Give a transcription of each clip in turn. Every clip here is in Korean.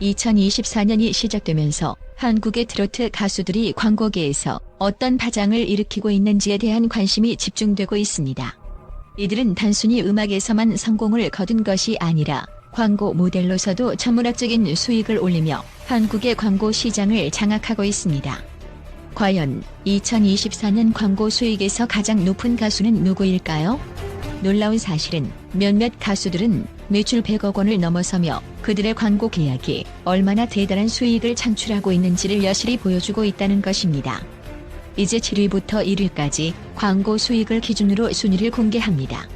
2024년이 시작되면서 한국의 트로트 가수들이 광고계에서 어떤 파장을 일으키고 있는지에 대한 관심이 집중되고 있습니다. 이들은 단순히 음악에서만 성공을 거둔 것이 아니라 광고 모델로서도 천문학적인 수익을 올리며 한국의 광고 시장을 장악하고 있습니다. 과연 2024년 광고 수익에서 가장 높은 가수는 누구일까요? 놀라운 사실은 몇몇 가수들은 매출 100억 원을 넘어서며 그들의 광고 계약이 얼마나 대단한 수익을 창출하고 있는지를 여실히 보여주고 있다는 것입니다. 이제 7위부터 1위까지 광고 수익을 기준으로 순위를 공개합니다.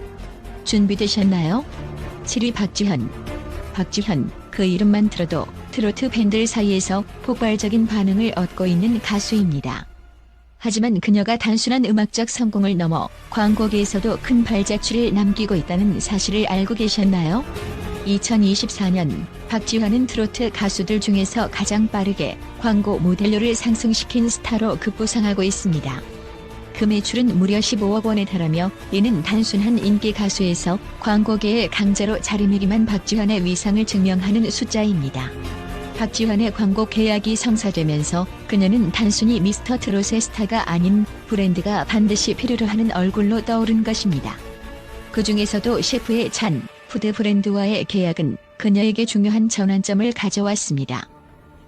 준비되셨나요? 7위 박지현. 박지현, 그 이름만 들어도 트로트 팬들 사이에서 폭발적인 반응을 얻고 있는 가수입니다. 하지만 그녀가 단순한 음악적 성공을 넘어 광고계에서도 큰 발자취를 남기고 있다는 사실을 알고 계셨나요? 2024년 박지환은 트로트 가수들 중에서 가장 빠르게 광고 모델료를 상승시킨 스타로 급부상하고 있습니다. 그 매출은 무려 15억 원에 달하며 이는 단순한 인기 가수에서 광고계의 강자로 자리매김한 박지환의 위상을 증명하는 숫자입니다. 박지환의 광고 계약이 성사되면서 그녀는 단순히 미스터 트롯의 스타가 아닌 브랜드가 반드시 필요로 하는 얼굴로 떠오른 것입니다. 그 중에서도 셰프의 찬 푸드 브랜드와의 계약은 그녀에게 중요한 전환점을 가져왔습니다.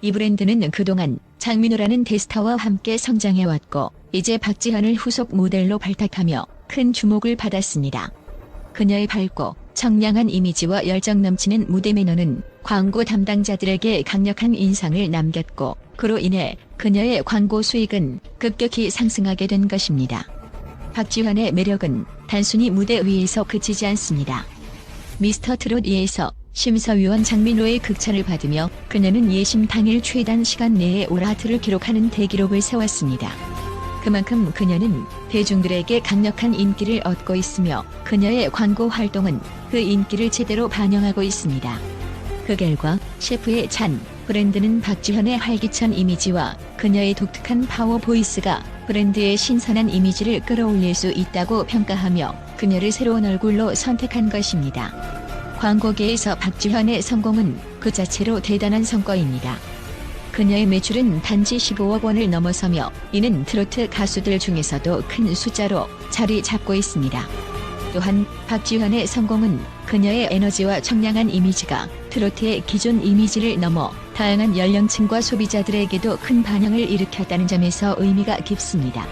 이 브랜드는 그동안 장민호라는 대스타와 함께 성장해왔고 이제 박지현을 후속 모델로 발탁하며 큰 주목을 받았습니다. 그녀의 밝고 청량한 이미지와 열정 넘치는 무대 매너는 광고 담당자들에게 강력한 인상을 남겼고 그로 인해 그녀의 광고 수익은 급격히 상승하게 된 것입니다. 박지환의 매력은 단순히 무대 위에서 그치지 않습니다. 미스터 트롯 2에서 심사위원 장민호의 극찬을 받으며 그녀는 예심 당일 최단 시간 내에 오라트를 기록하는 대기록을 세웠습니다. 그만큼 그녀는 대중들에게 강력한 인기를 얻고 있으며 그녀의 광고 활동은 그 인기를 제대로 반영하고 있습니다. 그 결과 셰프의 찬 브랜드는 박지현의 활기찬 이미지와 그녀의 독특한 파워 보이스가 브랜드의 신선한 이미지를 끌어올릴 수 있다고 평가하며 그녀를 새로운 얼굴로 선택한 것입니다. 광고계에서 박지현의 성공은 그 자체로 대단한 성과입니다. 그녀의 매출은 단지 15억 원을 넘어서며 이는 트로트 가수들 중에서도 큰 숫자로 자리 잡고 있습니다. 또한 박지환의 성공은 그녀의 에너지와 청량한 이미지가 트로트의 기존 이미지를 넘어 다양한 연령층과 소비자들에게도 큰 반향을 일으켰다는 점에서 의미가 깊습니다.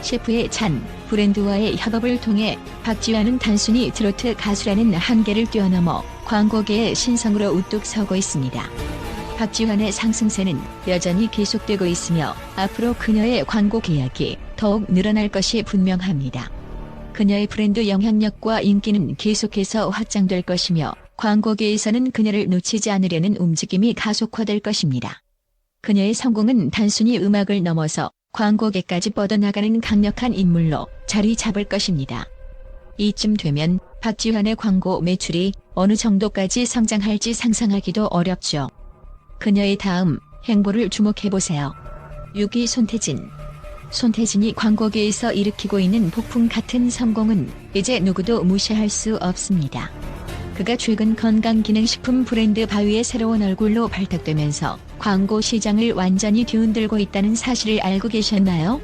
셰프의 찬 브랜드와의 협업을 통해 박지환은 단순히 트로트 가수라는 한계를 뛰어넘어 광고계의 신성으로 우뚝 서고 있습니다. 박지환의 상승세는 여전히 계속되고 있으며 앞으로 그녀의 광고 계약이 더욱 늘어날 것이 분명합니다. 그녀의 브랜드 영향력과 인기는 계속해서 확장될 것이며 광고계에서는 그녀를 놓치지 않으려는 움직임이 가속화될 것입니다. 그녀의 성공은 단순히 음악을 넘어서 광고계까지 뻗어나가는 강력한 인물로 자리 잡을 것입니다. 이쯤 되면 박지환의 광고 매출이 어느 정도까지 성장할지 상상하기도 어렵죠. 그녀의 다음 행보를 주목해보세요. 6위 손태진. 손태진이 광고계에서 일으키고 있는 폭풍 같은 성공은 이제 누구도 무시할 수 없습니다. 그가 최근 건강기능식품 브랜드 바위의 새로운 얼굴로 발탁되면서 광고 시장을 완전히 뒤흔들고 있다는 사실을 알고 계셨나요?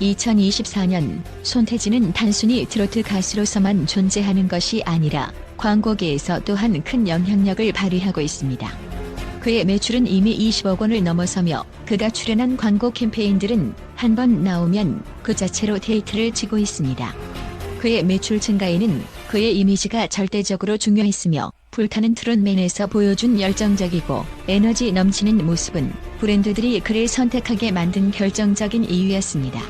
2024년 손태진은 단순히 트로트 가수로서만 존재하는 것이 아니라 광고계에서 또한 큰 영향력을 발휘하고 있습니다. 그의 매출은 이미 20억 원을 넘어서며 그가 출연한 광고 캠페인들은 한 번 나오면 그 자체로 데이트를 치고 있습니다. 그의 매출 증가에는 그의 이미지가 절대적으로 중요했으며 불타는 트롯맨에서 보여준 열정적이고 에너지 넘치는 모습은 브랜드들이 그를 선택하게 만든 결정적인 이유였습니다.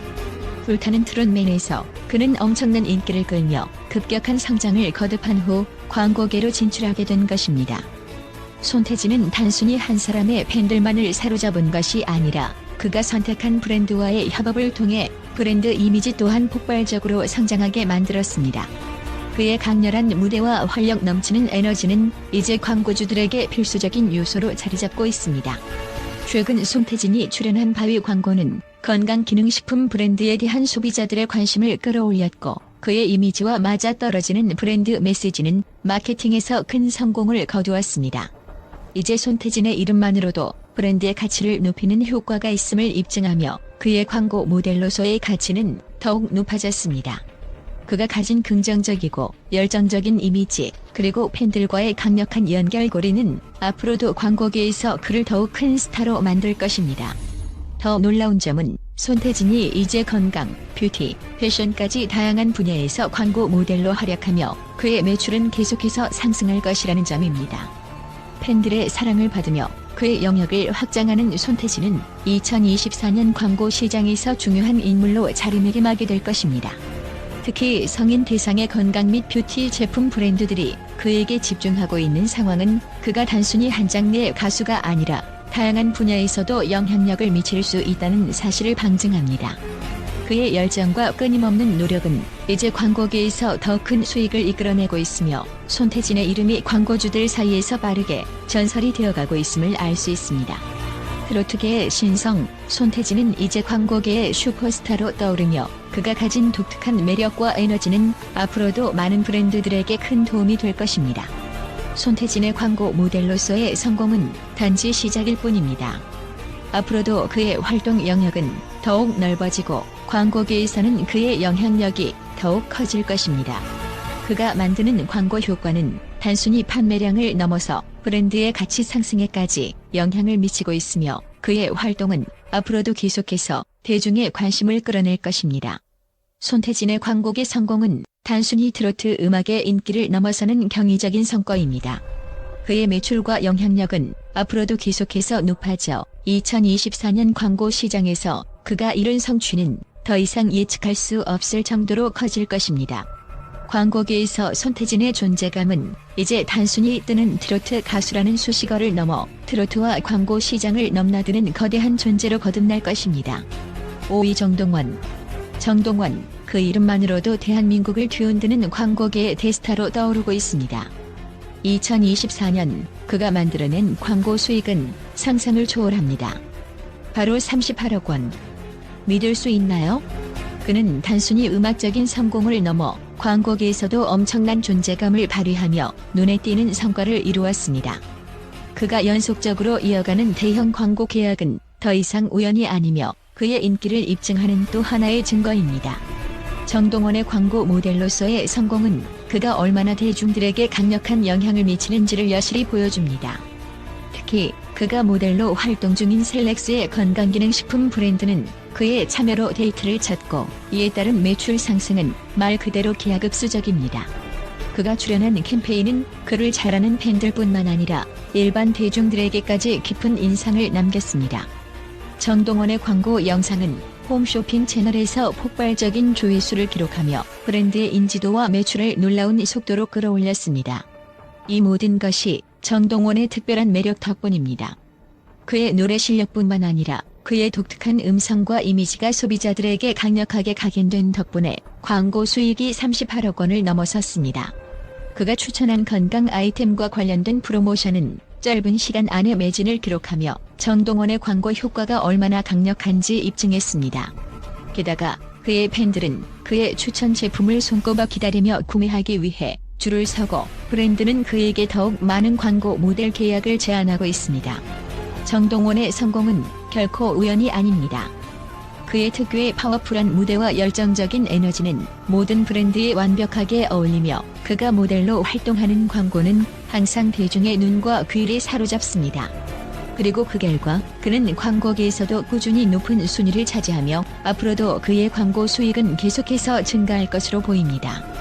불타는 트롯맨에서 그는 엄청난 인기를 끌며 급격한 성장을 거듭한 후 광고계로 진출하게 된 것입니다. 손태진은 단순히 한 사람의 팬들만을 사로잡은 것이 아니라 그가 선택한 브랜드와의 협업을 통해 브랜드 이미지 또한 폭발적으로 성장하게 만들었습니다. 그의 강렬한 무대와 활력 넘치는 에너지는 이제 광고주들에게 필수적인 요소로 자리 잡고 있습니다. 최근 손태진이 출연한 바위 광고는 건강기능식품 브랜드에 대한 소비자들의 관심을 끌어올렸고 그의 이미지와 맞아떨어지는 브랜드 메시지는 마케팅에서 큰 성공을 거두었습니다. 이제 손태진의 이름만으로도 브랜드의 가치를 높이는 효과가 있음을 입증하며 그의 광고 모델로서의 가치는 더욱 높아졌습니다. 그가 가진 긍정적이고 열정적인 이미지 그리고 팬들과의 강력한 연결고리는 앞으로도 광고계에서 그를 더욱 큰 스타로 만들 것입니다. 더 놀라운 점은 손태진이 이제 건강, 뷰티, 패션까지 다양한 분야에서 광고 모델로 활약하며 그의 매출은 계속해서 상승할 것이라는 점입니다. 팬들의 사랑을 받으며 그의 영역을 확장하는 손태진은 2024년 광고 시장에서 중요한 인물로 자리매김하게 될 것입니다. 특히 성인 대상의 건강 및 뷰티 제품 브랜드들이 그에게 집중하고 있는 상황은 그가 단순히 한 장르의 가수가 아니라 다양한 분야에서도 영향력을 미칠 수 있다는 사실을 방증합니다. 그의 열정과 끊임없는 노력은 이제 광고계에서 더 큰 수익을 이끌어내고 있으며 손태진의 이름이 광고주들 사이에서 빠르게 전설이 되어가고 있음을 알 수 있습니다. 트로트계의 신성, 손태진은 이제 광고계의 슈퍼스타로 떠오르며 그가 가진 독특한 매력과 에너지는 앞으로도 많은 브랜드들에게 큰 도움이 될 것입니다. 손태진의 광고 모델로서의 성공은 단지 시작일 뿐입니다. 앞으로도 그의 활동 영역은 더욱 넓어지고 광고계에서는 그의 영향력이 더욱 커질 것입니다. 그가 만드는 광고 효과는 단순히 판매량을 넘어서 브랜드의 가치 상승에까지 영향을 미치고 있으며 그의 활동은 앞으로도 계속해서 대중의 관심을 끌어낼 것입니다. 손태진의 광고계 성공은 단순히 트로트 음악의 인기를 넘어서는 경이적인 성과입니다. 그의 매출과 영향력은 앞으로도 계속해서 높아져 2024년 광고 시장에서 그가 이룬 성취는 더 이상 예측할 수 없을 정도로 커질 것입니다. 광고계에서 손태진의 존재감은 이제 단순히 뜨는 트로트 가수라는 수식어를 넘어 트로트와 광고 시장을 넘나드는 거대한 존재로 거듭날 것입니다. 5위 정동원 정동원 그 이름만으로도 대한민국을 뒤흔드는 광고계의 대스타로 떠오르고 있습니다. 2024년 그가 만들어낸 광고 수익은 상상을 초월합니다. 바로 38억 원. 믿을 수 있나요? 그는 단순히 음악적인 성공을 넘어 광고계에서도 엄청난 존재감을 발휘하며 눈에 띄는 성과를 이루었습니다. 그가 연속적으로 이어가는 대형 광고 계약은 더 이상 우연이 아니며 그의 인기를 입증하는 또 하나의 증거입니다. 정동원의 광고 모델로서의 성공은 그가 얼마나 대중들에게 강력한 영향을 미치는지를 여실히 보여줍니다. 특히 그가 모델로 활동 중인 셀렉스의 건강기능식품 브랜드는 그의 참여로 데이트를 찾고 이에 따른 매출 상승은 말 그대로 기하급수적입니다. 그가 출연한 캠페인은 그를 잘 아는 팬들뿐만 아니라 일반 대중들에게까지 깊은 인상을 남겼습니다. 정동원의 광고 영상은 홈쇼핑 채널에서 폭발적인 조회수를 기록하며 브랜드의 인지도와 매출을 놀라운 속도로 끌어올렸습니다. 이 모든 것이 정동원의 특별한 매력 덕분입니다. 그의 노래 실력뿐만 아니라 그의 독특한 음성과 이미지가 소비자들에게 강력하게 각인된 덕분에 광고 수익이 38억 원을 넘어섰습니다. 그가 추천한 건강 아이템과 관련된 프로모션은 짧은 시간 안에 매진을 기록하며 정동원의 광고 효과가 얼마나 강력한지 입증했습니다. 게다가 그의 팬들은 그의 추천 제품을 손꼽아 기다리며 구매하기 위해 줄을 서고 브랜드는 그에게 더욱 많은 광고 모델 계약을 제안하고 있습니다. 정동원의 성공은 결코 우연이 아닙니다. 그의 특유의 파워풀한 무대와 열정적인 에너지는 모든 브랜드에 완벽하게 어울리며 그가 모델로 활동하는 광고는 항상 대중의 눈과 귀를 사로잡습니다. 그리고 그 결과 그는 광고계에서도 꾸준히 높은 순위를 차지하며 앞으로도 그의 광고 수익은 계속해서 증가할 것으로 보입니다.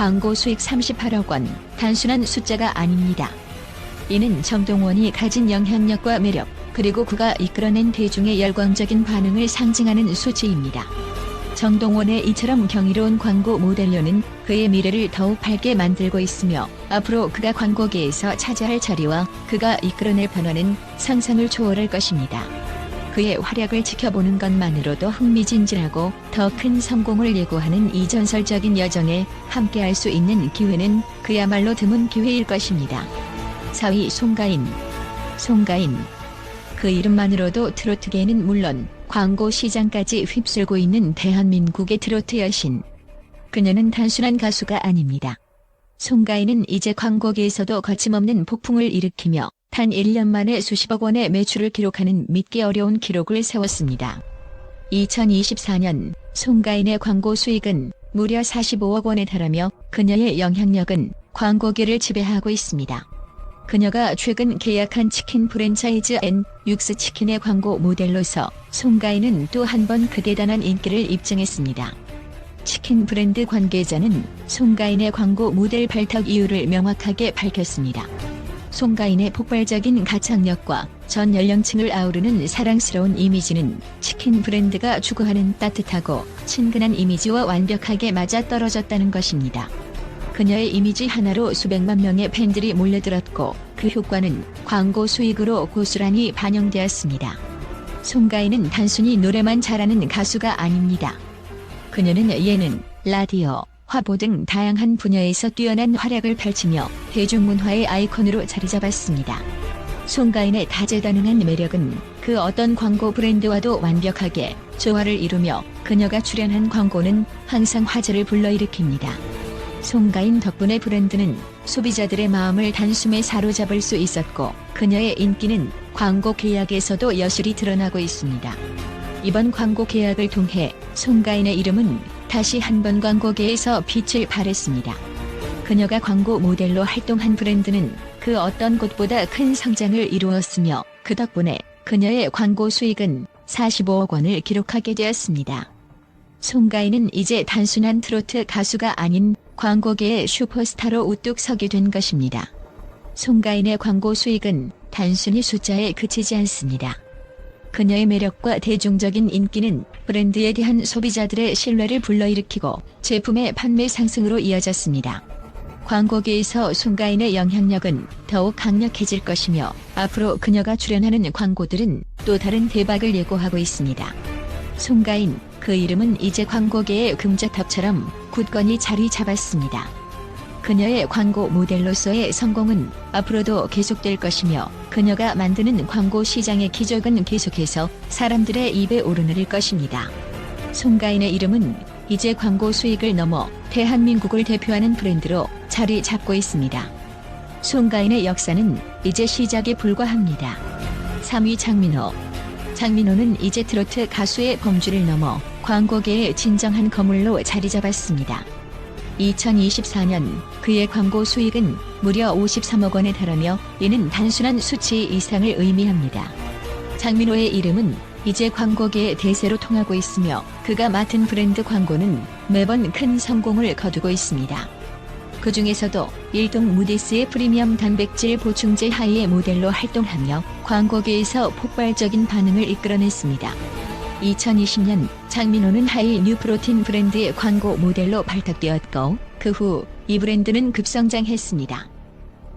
광고 수익 38억 원, 단순한 숫자가 아닙니다. 이는 정동원이 가진 영향력과 매력, 그리고 그가 이끌어낸 대중의 열광적인 반응을 상징하는 수치입니다. 정동원의 이처럼 경이로운 광고 모델료는 그의 미래를 더욱 밝게 만들고 있으며 앞으로 그가 광고계에서 차지할 자리와 그가 이끌어낼 변화는 상상을 초월할 것입니다. 그의 활약을 지켜보는 것만으로도 흥미진진하고 더 큰 성공을 예고하는 이 전설적인 여정에 함께할 수 있는 기회는 그야말로 드문 기회일 것입니다. 4위 송가인 송가인 그 이름만으로도 트로트계는 물론 광고 시장까지 휩쓸고 있는 대한민국의 트로트 여신. 그녀는 단순한 가수가 아닙니다. 송가인은 이제 광고계에서도 거침없는 폭풍을 일으키며 단 1년 만에 수십억 원의 매출을 기록하는 믿기 어려운 기록을 세웠습니다. 2024년 송가인의 광고 수익은 무려 45억 원에 달하며 그녀의 영향력은 광고계를 지배하고 있습니다. 그녀가 최근 계약한 치킨 프랜차이즈 N 육스 치킨의 광고 모델로서 송가인은 또 한 번 그 대단한 인기를 입증했습니다. 치킨 브랜드 관계자는 송가인의 광고 모델 발탁 이유를 명확하게 밝혔습니다. 송가인의 폭발적인 가창력과 전 연령층을 아우르는 사랑스러운 이미지는 치킨 브랜드가 추구하는 따뜻하고 친근한 이미지와 완벽하게 맞아떨어졌다는 것입니다. 그녀의 이미지 하나로 수백만 명의 팬들이 몰려들었고 그 효과는 광고 수익으로 고스란히 반영되었습니다. 송가인은 단순히 노래만 잘하는 가수가 아닙니다. 그녀는 예능, 라디오, 화보 등 다양한 분야에서 뛰어난 활약을 펼치며 대중문화의 아이콘으로 자리 잡았습니다. 송가인의 다재다능한 매력은 그 어떤 광고 브랜드와도 완벽하게 조화를 이루며 그녀가 출연한 광고는 항상 화제를 불러일으킵니다. 송가인 덕분에 브랜드는 소비자들의 마음을 단숨에 사로잡을 수 있었고 그녀의 인기는 광고 계약에서도 여실히 드러나고 있습니다. 이번 광고 계약을 통해 송가인의 이름은 다시 한 번 광고계에서 빛을 발했습니다. 그녀가 광고 모델로 활동한 브랜드는 그 어떤 곳보다 큰 성장을 이루었으며 그 덕분에 그녀의 광고 수익은 45억 원을 기록하게 되었습니다. 송가인은 이제 단순한 트로트 가수가 아닌 광고계의 슈퍼스타로 우뚝 서게 된 것입니다. 송가인의 광고 수익은 단순히 숫자에 그치지 않습니다. 그녀의 매력과 대중적인 인기는 브랜드에 대한 소비자들의 신뢰를 불러일으키고 제품의 판매 상승으로 이어졌습니다. 광고계에서 송가인의 영향력은 더욱 강력해질 것이며 앞으로 그녀가 출연하는 광고들은 또 다른 대박을 예고하고 있습니다. 송가인, 그 이름은 이제 광고계의 금자탑처럼 굳건히 자리 잡았습니다. 그녀의 광고 모델로서의 성공은 앞으로도 계속될 것이며 그녀가 만드는 광고 시장의 기적은 계속해서 사람들의 입에 오르내릴 것입니다. 송가인의 이름은 이제 광고 수익을 넘어 대한민국을 대표하는 브랜드로 자리 잡고 있습니다. 송가인의 역사는 이제 시작에 불과합니다. 3위 장민호 장민호는 이제 트로트 가수의 범주를 넘어 광고계의 진정한 거물로 자리 잡았습니다. 2024년 그의 광고 수익은 무려 53억 원에 달하며 이는 단순한 수치 이상을 의미합니다. 장민호의 이름은 이제 광고계의 대세로 통하고 있으며 그가 맡은 브랜드 광고는 매번 큰 성공을 거두고 있습니다. 그 중에서도 일동 무디스의 프리미엄 단백질 보충제 하이의 모델로 활동하며 광고계에서 폭발적인 반응을 이끌어냈습니다. 2020년 장민호는 하이 뉴프로틴 브랜드의 광고 모델로 발탁되었고 그 후 이 브랜드는 급성장했습니다.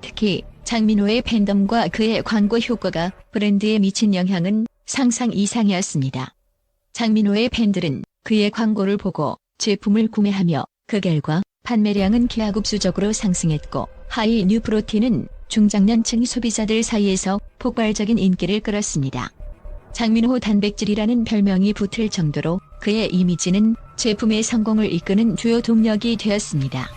특히 장민호의 팬덤과 그의 광고 효과가 브랜드에 미친 영향은 상상 이상이었습니다. 장민호의 팬들은 그의 광고를 보고 제품을 구매하며 그 결과 판매량은 기하급수적으로 상승했고 하이 뉴프로틴은 중장년층 소비자들 사이에서 폭발적인 인기를 끌었습니다. 장민호 단백질이라는 별명이 붙을 정도로 그의 이미지는 제품의 성공을 이끄는 주요 동력이 되었습니다.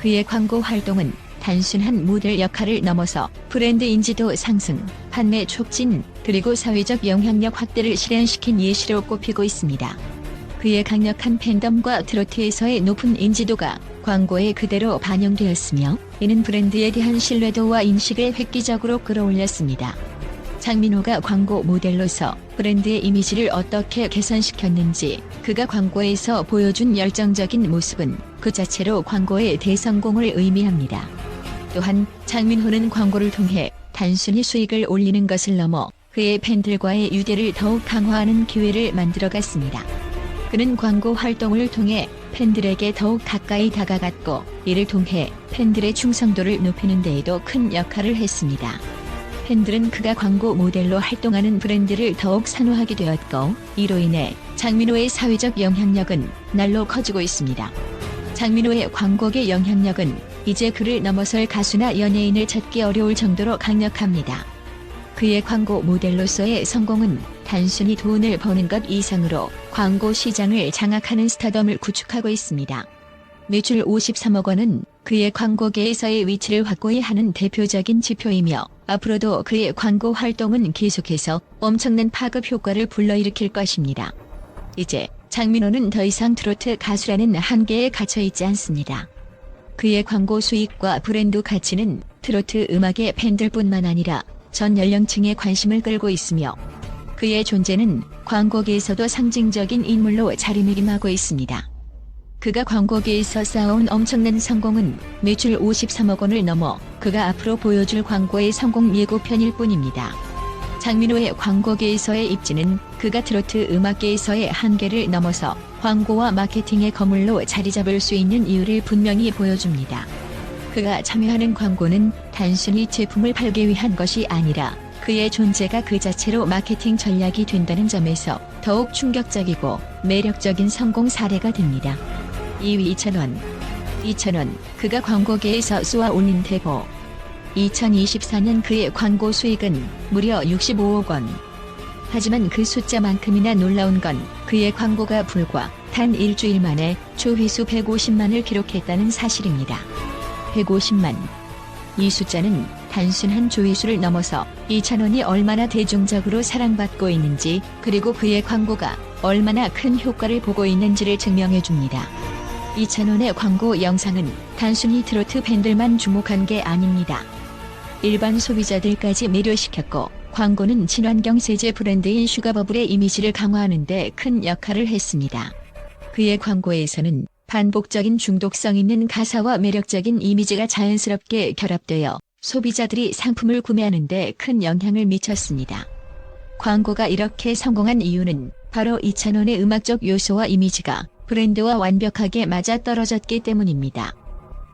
그의 광고 활동은 단순한 모델 역할을 넘어서 브랜드 인지도 상승, 판매 촉진, 그리고 사회적 영향력 확대를 실현시킨 예시로 꼽히고 있습니다. 그의 강력한 팬덤과 트로트에서의 높은 인지도가 광고에 그대로 반영되었으며 이는 브랜드에 대한 신뢰도와 인식을 획기적으로 끌어올렸습니다. 장민호가 광고 모델로서 브랜드의 이미지를 어떻게 개선시켰는지 그가 광고에서 보여준 열정적인 모습은 그 자체로 광고의 대성공을 의미합니다. 또한 장민호는 광고를 통해 단순히 수익을 올리는 것을 넘어 그의 팬들과의 유대를 더욱 강화하는 기회를 만들어갔습니다. 그는 광고 활동을 통해 팬들에게 더욱 가까이 다가갔고 이를 통해 팬들의 충성도를 높이는 데에도 큰 역할을 했습니다. 팬들은 그가 광고 모델로 활동하는 브랜드를 더욱 선호하게 되었고 이로 인해 장민호의 사회적 영향력은 날로 커지고 있습니다. 장민호의 광고계 영향력은 이제 그를 넘어설 가수나 연예인을 찾기 어려울 정도로 강력합니다. 그의 광고 모델로서의 성공은 단순히 돈을 버는 것 이상으로 광고 시장을 장악하는 스타덤을 구축하고 있습니다. 매출 53억 원은 그의 광고계에서의 위치를 확고히 하는 대표적인 지표이며 앞으로도 그의 광고 활동은 계속해서 엄청난 파급 효과를 불러일으킬 것입니다. 이제 장민호는 더 이상 트로트 가수라는 한계에 갇혀 있지 않습니다. 그의 광고 수익과 브랜드 가치는 트로트 음악의 팬들뿐만 아니라 전 연령층의 관심을 끌고 있으며 그의 존재는 광고계에서도 상징적인 인물로 자리매김하고 있습니다. 그가 광고계에서 쌓아온 엄청난 성공은 매출 53억 원을 넘어 그가 앞으로 보여줄 광고의 성공 예고편일 뿐입니다. 장민호의 광고계에서의 입지는 그가 트로트 음악계에서의 한계를 넘어서 광고와 마케팅의 거물로 자리 잡을 수 있는 이유를 분명히 보여줍니다. 그가 참여하는 광고는 단순히 제품을 팔기 위한 것이 아니라 그의 존재가 그 자체로 마케팅 전략이 된다는 점에서 더욱 충격적이고 매력적인 성공 사례가 됩니다. 2위 2,000원. 2,000원, 그가 광고계에서 쏘아 올린 대보. 2024년 그의 광고 수익은 무려 65억 원. 하지만 그 숫자만큼이나 놀라운 건 그의 광고가 불과 단 일주일 만에 조회수 150만을 기록했다는 사실입니다. 150만. 이 숫자는 단순한 조회수를 넘어서 이찬원이 얼마나 대중적으로 사랑받고 있는지 그리고 그의 광고가 얼마나 큰 효과를 보고 있는지를 증명해 줍니다. 이찬원의 광고 영상은 단순히 트로트 팬들만 주목한 게 아닙니다. 일반 소비자들까지 매료시켰고 광고는 친환경 세제 브랜드인 슈가버블의 이미지를 강화하는 데 큰 역할을 했습니다. 그의 광고에서는 반복적인 중독성 있는 가사와 매력적인 이미지가 자연스럽게 결합되어 소비자들이 상품을 구매하는 데 큰 영향을 미쳤습니다. 광고가 이렇게 성공한 이유는 바로 이찬원의 음악적 요소와 이미지가 브랜드와 완벽하게 맞아떨어졌기 때문입니다.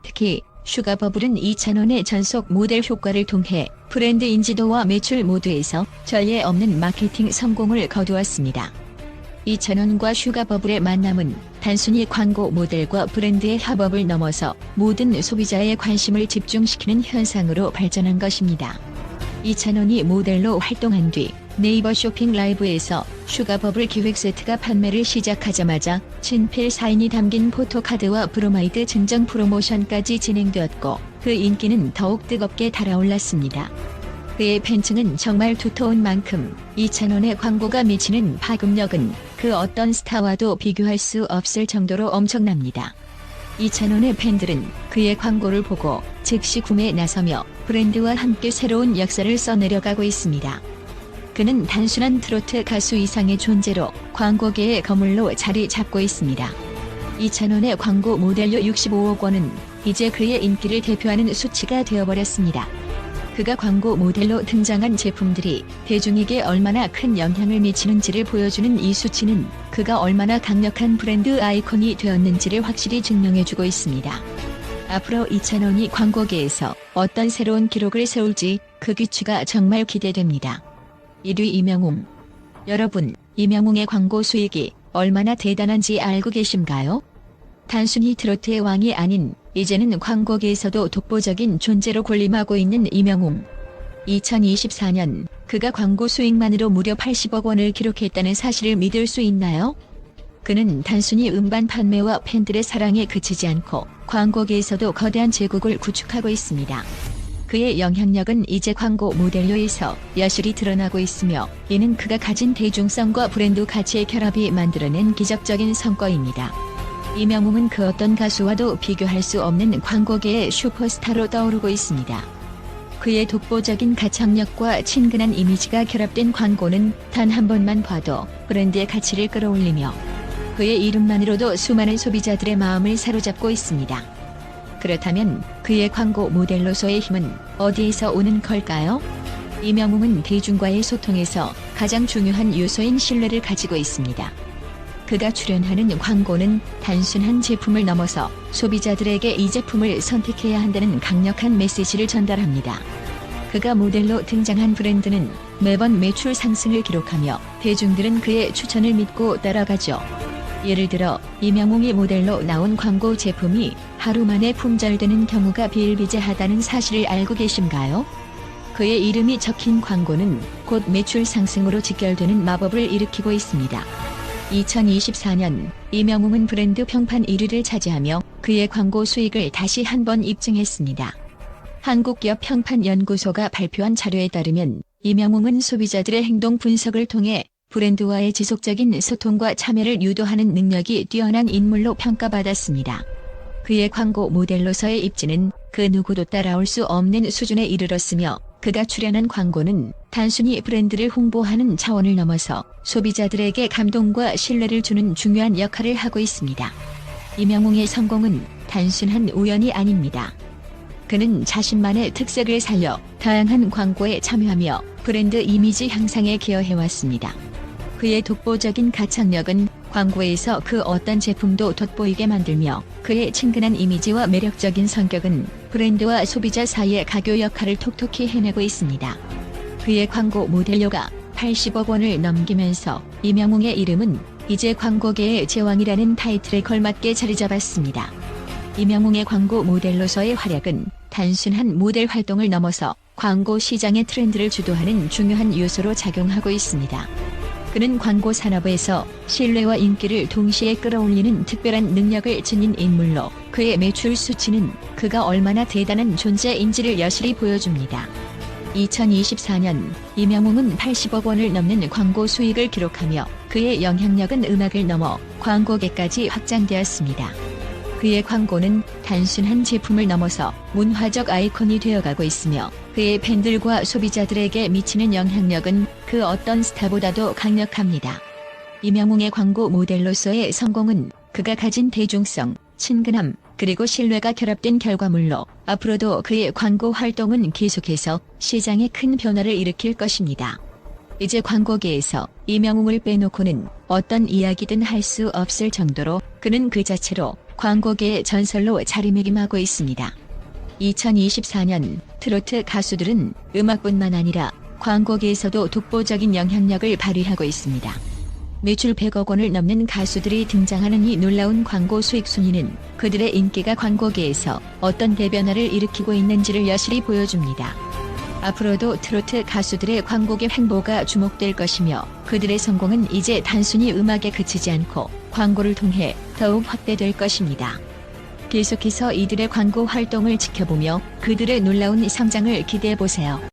특히 슈가버블은 이찬원의 전속 모델 효과를 통해 브랜드 인지도와 매출 모두에서 전례 없는 마케팅 성공을 거두었습니다. 이찬원과 슈가버블의 만남은 단순히 광고 모델과 브랜드의 협업을 넘어서 모든 소비자의 관심을 집중시키는 현상으로 발전한 것입니다. 이찬원이 모델로 활동한 뒤 네이버 쇼핑 라이브에서 슈가버블 기획 세트가 판매를 시작하자마자 친필 사인이 담긴 포토카드와 브로마이드 증정 프로모션까지 진행되었고 그 인기는 더욱 뜨겁게 달아올랐습니다. 그의 팬층은 정말 두터운 만큼 이찬원의 광고가 미치는 파급력은 그 어떤 스타와도 비교할 수 없을 정도로 엄청납니다. 이찬원의 팬들은 그의 광고를 보고 즉시 구매에 나서며 브랜드와 함께 새로운 역사를 써내려가고 있습니다. 그는 단순한 트로트 가수 이상의 존재로 광고계의 거물로 자리 잡고 있습니다. 이찬원의 광고 모델료 65억 원은 이제 그의 인기를 대표하는 수치가 되어버렸습니다. 그가 광고 모델로 등장한 제품들이 대중에게 얼마나 큰 영향을 미치는지를 보여주는 이 수치는 그가 얼마나 강력한 브랜드 아이콘이 되었는지를 확실히 증명해주고 있습니다. 앞으로 이찬원이 광고계에서 어떤 새로운 기록을 세울지 그 귀추가 정말 기대됩니다. 1위 이명웅. 여러분, 이명웅의 광고 수익이 얼마나 대단한지 알고 계신가요? 단순히 트로트의 왕이 아닌 이제는 광고계에서도 독보적인 존재로 군림하고 있는 이명웅. 2024년 그가 광고 수익만으로 무려 80억 원을 기록했다는 사실을 믿을 수 있나요? 그는 단순히 음반 판매와 팬들의 사랑에 그치지 않고 광고계에서도 거대한 제국을 구축하고 있습니다. 그의 영향력은 이제 광고 모델로에서 여실히 드러나고 있으며 이는 그가 가진 대중성과 브랜드 가치의 결합이 만들어낸 기적적인 성과입니다. 이명웅은 그 어떤 가수와도 비교할 수 없는 광고계의 슈퍼스타로 떠오르고 있습니다. 그의 독보적인 가창력과 친근한 이미지가 결합된 광고는 단 한 번만 봐도 브랜드의 가치를 끌어올리며 그의 이름만으로도 수많은 소비자들의 마음을 사로잡고 있습니다. 그렇다면 그의 광고 모델로서의 힘은 어디에서 오는 걸까요? 이명웅은 대중과의 소통에서 가장 중요한 요소인 신뢰를 가지고 있습니다. 그가 출연하는 광고는 단순한 제품을 넘어서 소비자들에게 이 제품을 선택해야 한다는 강력한 메시지를 전달합니다. 그가 모델로 등장한 브랜드는 매번 매출 상승을 기록하며 대중들은 그의 추천을 믿고 따라가죠. 예를 들어 이명웅이 모델로 나온 광고 제품이 하루 만에 품절되는 경우가 비일비재하다는 사실을 알고 계신가요? 그의 이름이 적힌 광고는 곧 매출 상승으로 직결되는 마법을 일으키고 있습니다. 2024년 이명웅은 브랜드 평판 1위를 차지하며 그의 광고 수익을 다시 한 번 입증했습니다. 한국기업 평판연구소가 발표한 자료에 따르면 이명웅은 소비자들의 행동 분석을 통해 브랜드와의 지속적인 소통과 참여를 유도하는 능력이 뛰어난 인물로 평가받았습니다. 그의 광고 모델로서의 입지는 그 누구도 따라올 수 없는 수준에 이르렀으며 그가 출연한 광고는 단순히 브랜드를 홍보하는 차원을 넘어서 소비자들에게 감동과 신뢰를 주는 중요한 역할을 하고 있습니다. 이명웅의 성공은 단순한 우연이 아닙니다. 그는 자신만의 특색을 살려 다양한 광고에 참여하며 브랜드 이미지 향상에 기여해왔습니다. 그의 독보적인 가창력은 광고에서 그 어떤 제품도 돋보이게 만들며 그의 친근한 이미지와 매력적인 성격은 브랜드와 소비자 사이의 가교 역할을 톡톡히 해내고 있습니다. 그의 광고 모델료가 80억 원을 넘기면서 이명웅의 이름은 이제 광고계의 제왕이라는 타이틀에 걸맞게 자리 잡았습니다. 이명웅의 광고 모델로서의 활약은 단순한 모델 활동을 넘어서 광고 시장의 트렌드를 주도하는 중요한 요소로 작용하고 있습니다. 그는 광고 산업에서 신뢰와 인기를 동시에 끌어올리는 특별한 능력을 지닌 인물로 그의 매출 수치는 그가 얼마나 대단한 존재인지를 여실히 보여줍니다. 2024년 이명웅은 80억 원을 넘는 광고 수익을 기록하며 그의 영향력은 음악을 넘어 광고계까지 확장되었습니다. 그의 광고는 단순 한 제품을 넘어서 문화적 아이콘이 되어가고 있으며 그의 팬들과 소비자들에게 미치는 영향력은 그 어떤 스타보다도 강력합니다. 이명웅의 광고 모델로서의 성공은 그가 가진 대중성, 친근함, 그리고 신뢰가 결합된 결과물로 앞으로도 그의 광고 활동은 계속해서 시장에 큰 변화를 일으킬 것입니다. 이제 광고계에서 이명웅을 빼놓고는 어떤 이야기든 할 수 없을 정도로 그는 그 자체로 광고계의 전설로 자리매김하고 있습니다. 2024년 트로트 가수들은 음악뿐만 아니라 광고계에서도 독보적인 영향력을 발휘하고 있습니다. 매출 100억 원을 넘는 가수들이 등장하는 이 놀라운 광고 수익 순위는 그들의 인기가 광고계에서 어떤 대변화를 일으키고 있는지를 여실히 보여줍니다. 앞으로도 트로트 가수들의 광고계 횡보가 주목될 것이며 그들의 성공은 이제 단순히 음악에 그치지 않고 광고를 통해 더욱 확대될 것입니다. 계속해서 이들의 광고 활동을 지켜보며 그들의 놀라운 성장을 기대해 보세요.